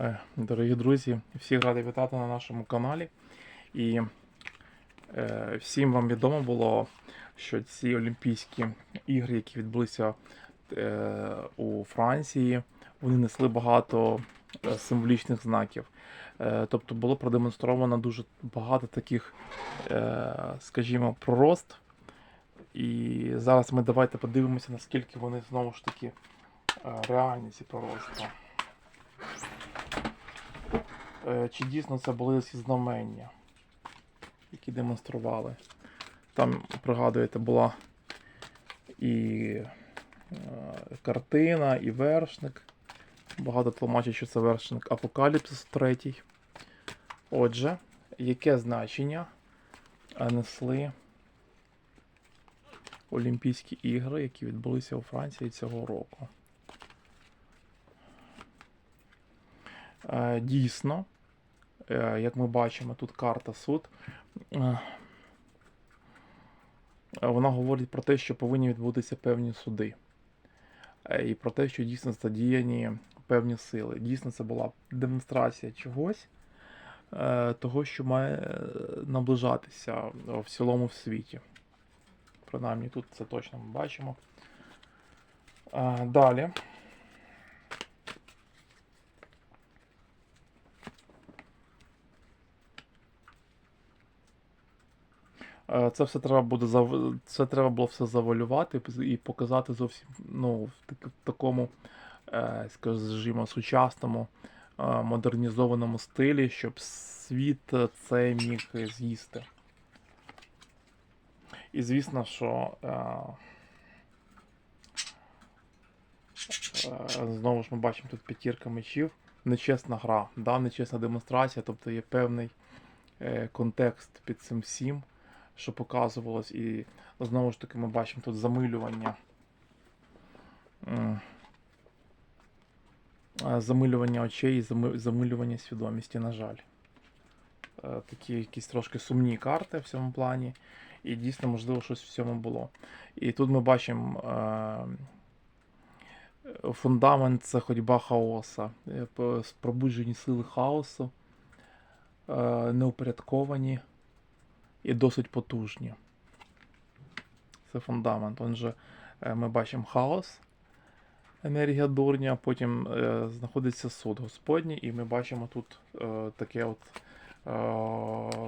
Е, Дорогі друзі, всіх радий вітати на нашому каналі. І е, всім вам відомо було, що ці Олімпійські ігри, які відбулися е, у Франції, вони несли багато е, символічних знаків. Е, тобто було продемонстровано дуже багато таких, е, скажімо, пророст. І зараз ми давайте подивимося, наскільки вони знову ж таки е, реальні ці пророцтва. Е, Чи дійсно це були ці знамення, які демонстрували? Там, пригадуєте, була і е, картина, і вершник. Багато тлумачить, що це вершник Апокаліпсис третій. Отже, яке значення несли Олімпійські ігри, які відбулися у Франції цього року? Е, Дійсно, як ми бачимо, тут карта суд. е, Вона говорить про те, що повинні відбутися певні суди. Е, І про те, що дійсно задіяні певні сили. Дійсно, це була демонстрація чогось, е, того, що має е, наближатися в цілому в світі. Принаймні, тут це точно ми бачимо. Е, Далі. Це все треба буде зав... це треба було все завалювати і показати зовсім ну, в так- в такому, е, скажімо, сучасному е, модернізованому стилі, щоб світ е, це міг з'їсти. І звісно, що е, е, знову ж ми бачимо тут п'ятірка мечів. Нечесна гра, да, нечесна демонстрація, тобто є певний е, контекст під цим всім що показувалось, і знову ж таки ми бачимо тут замилювання. Е, Замилювання очей і замилювання свідомості, на жаль. Е, Такі якісь трошки сумні карти в цьому плані. І дійсно, можливо, щось в цьому було. І тут ми бачимо е, фундамент це ходьба хаоса, пробуджені сили хаосу, неупорядковані і досить потужні. Це фундамент. Отже, е, ми бачимо хаос, енергія дурня, потім е, знаходиться суд Господній, і ми бачимо тут е, таке от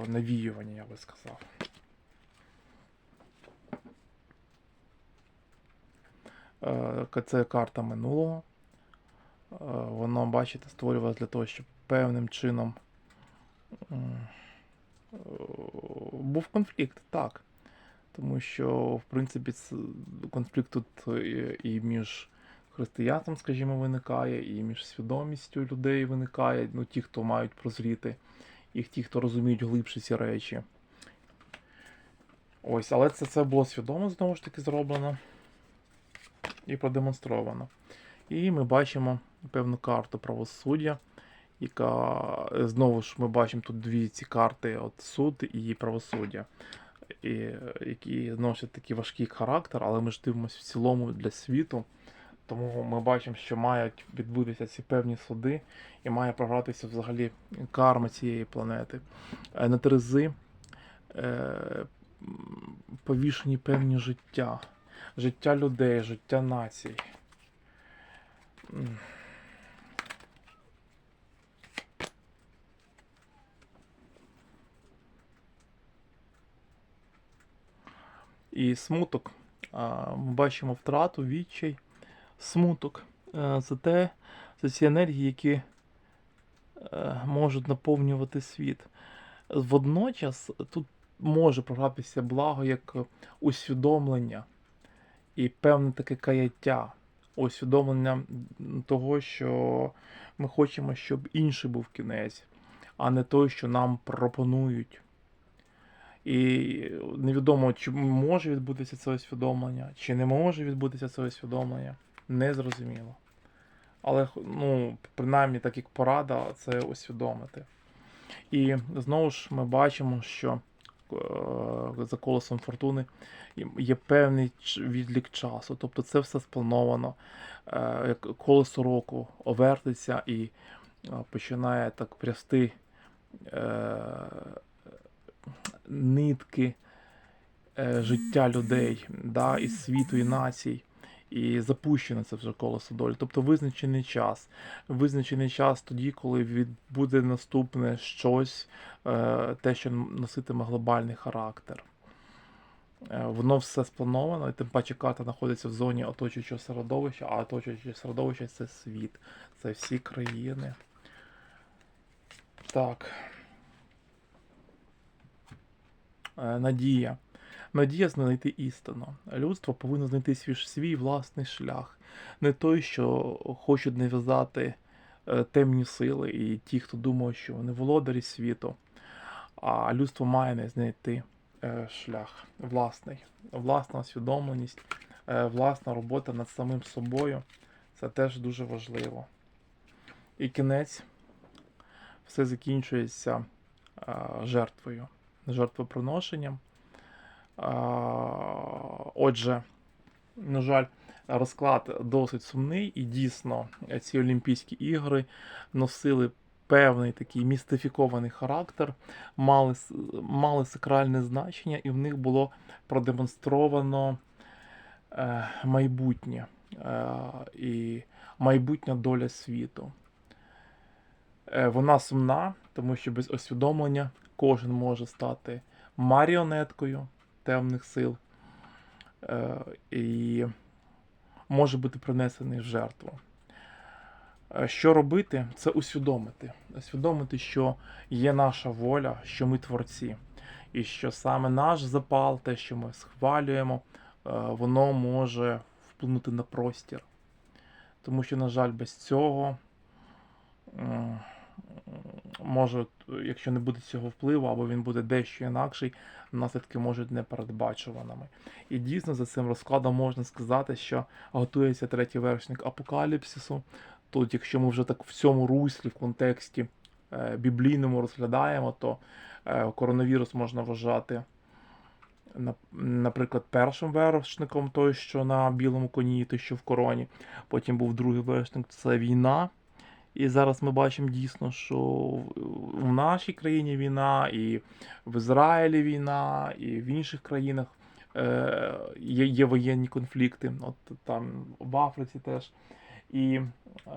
навіювання, я би сказав. Це карта минулого. Воно, бачите, створювалося для того, щоб певним чином. Був конфлікт, так. Тому що, в принципі, конфлікт тут і, і між християнством, скажімо, виникає, і між свідомістю людей виникає, ну, ті, хто мають прозріти, і ті, хто розуміють глибше ці речі. Ось, але це, це було свідомо знову ж таки зроблено і продемонстровано. І ми бачимо певну карту правосуддя яка е, знову ж ми бачимо тут дві ці карти: от суд і правосуддя, і, які носять такий важкий характер, але ми ж дивимося в цілому для світу. Тому ми бачимо, що мають відбутися ці певні суди, і має програтися взагалі карма цієї планети. Е, На Терези е, повішені певні життя, життя людей, життя націй. І смуток. Ми бачимо втрату, відчай, смуток. Е, Це те, це ці енергії, які е, можуть наповнювати світ. Водночас тут може програтися благо як усвідомлення і певне таке каяття, усвідомлення того, що ми хочемо, щоб інший був кінець, а не той, що нам пропонують. І невідомо, чи може відбутися це усвідомлення, чи не може відбутися це усвідомлення. Незрозуміло. Але, ну, принаймні, так як порада, це усвідомити. І знову ж ми бачимо, що е, за колесом фортуни є певний відлік часу. Тобто це все сплановано. Е, колесо року овертиться і починає так прясти е, нитки е, життя людей, да, із світу і націй. І запущено це вже колесо долі. Тобто визначений час. Визначений час тоді, коли від- буде наступне щось, е, те, що носитиме глобальний характер. Е, Воно все сплановано, і тим паче карта знаходиться в зоні оточуючого середовища, а оточуюче середовище це світ, це всі країни. Так. Е, Надія. Надія знайти істину. Людство повинно знайти свій, свій власний шлях. Не той, що хочуть нав'язати е, темні сили і ті, хто думає, що вони володарі світу. А людство має не знайти е, шлях власний, власна усвідомленість, е, власна робота над самим собою. Це теж дуже важливо. І кінець все закінчується е, жертвою, жертвоприношенням. Отже, на жаль, розклад досить сумний, і дійсно ці Олімпійські ігри носили певний такий містифікований характер, мали, мали сакральне значення, і в них було продемонстровано е, майбутнє е, і майбутня доля світу. Е, вона сумна, тому що без усвідомлення кожен може стати маріонеткою темних сил е, і може бути принесений в жертву. Е, Що робити? Це усвідомити. Усвідомити, що є наша воля, що ми творці, і що саме наш запал, те, що ми схвалюємо, е, воно може вплинути на простір. Тому що, на жаль, без цього може, якщо не буде цього впливу, або він буде дещо інакший, наслідки можуть непередбачуваними. І дійсно за цим розкладом можна сказати, що готується третій вершник апокаліпсису. Тут, якщо ми вже так в цьому руслі, в контексті е, біблійному розглядаємо, то е, коронавірус можна вважати, на- наприклад, першим вершником, той, що на білому коні, той, що в короні. Потім був другий вершник, це війна. І зараз ми бачимо дійсно, що в- нашій країні війна, і в Ізраїлі війна, і в інших країнах е, є, є воєнні конфлікти. От там в Африці теж. І е,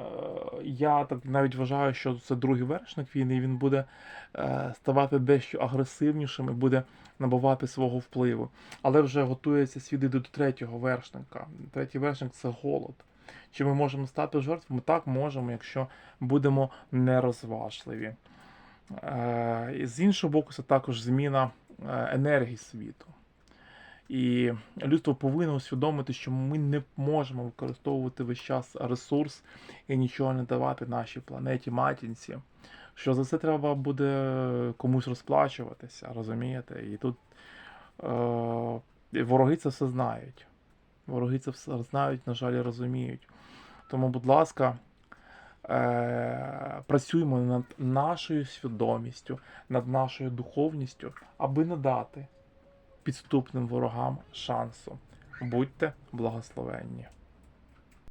я так навіть вважаю, що це другий вершник війни, він буде е, ставати дещо агресивнішим і буде набувати свого впливу. Але вже готується світ іти до третього вершника. Третій вершник це голод. Чи ми можемо стати жертвами? Так можемо, якщо будемо нерозважливі. Е, з іншого боку, це також зміна е, енергії світу. І людство повинно усвідомити, що ми не можемо використовувати весь час ресурс і нічого не давати нашій планеті матінці. Що за це треба буде комусь розплачуватися, розумієте? І тут е, вороги це все знають. Вороги це все знають, на жаль, розуміють. Тому, будь ласка, е, працюємо над нашою свідомістю, над нашою духовністю, аби не дати підступним ворогам шансу. Будьте благословенні.